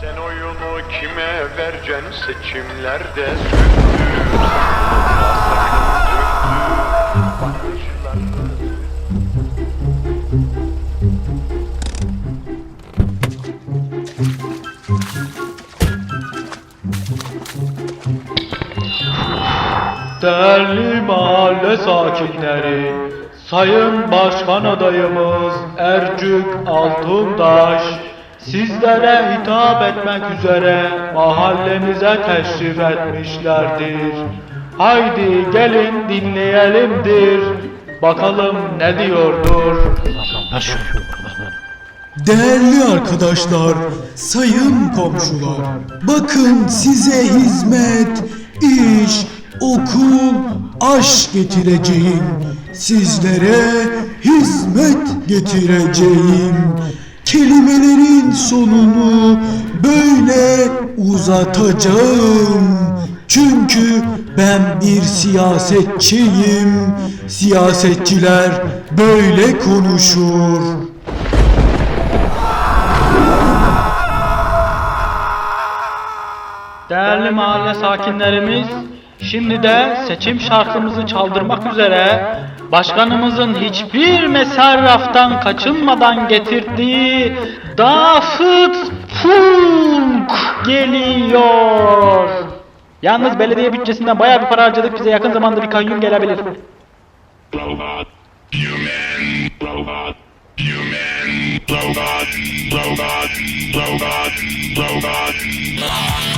Sen oyunu kime vereceksin seçimlerde. Değerli mahalle sakinleri, Sayın Başkan adayımız Ercük Altundaş, sizlere hitap etmek üzere mahallemize teşrif etmişlerdir. Haydi gelin dinleyelimdir, bakalım ne diyordur. Değerli arkadaşlar, sayın komşular, bakın size hizmet, iş, okul, aşk getireceğim. Sizlere hizmet getireceğim. Kelimelerin sonunu böyle uzatacağım. Çünkü ben bir siyasetçiyim. Siyasetçiler böyle konuşur. Değerli mahalle sakinlerimiz, şimdi de seçim şarkımızı çaldırmak üzere başkanımızın hiçbir mesarraftan kaçınmadan getirdiği Dafıt Funk geliyor. Yalnız belediye bütçesinden bayağı bir para harcadık bize yakın zamanda bir kayyum gelebilir. robot, human, robot, human, robot, robot, robot, robot.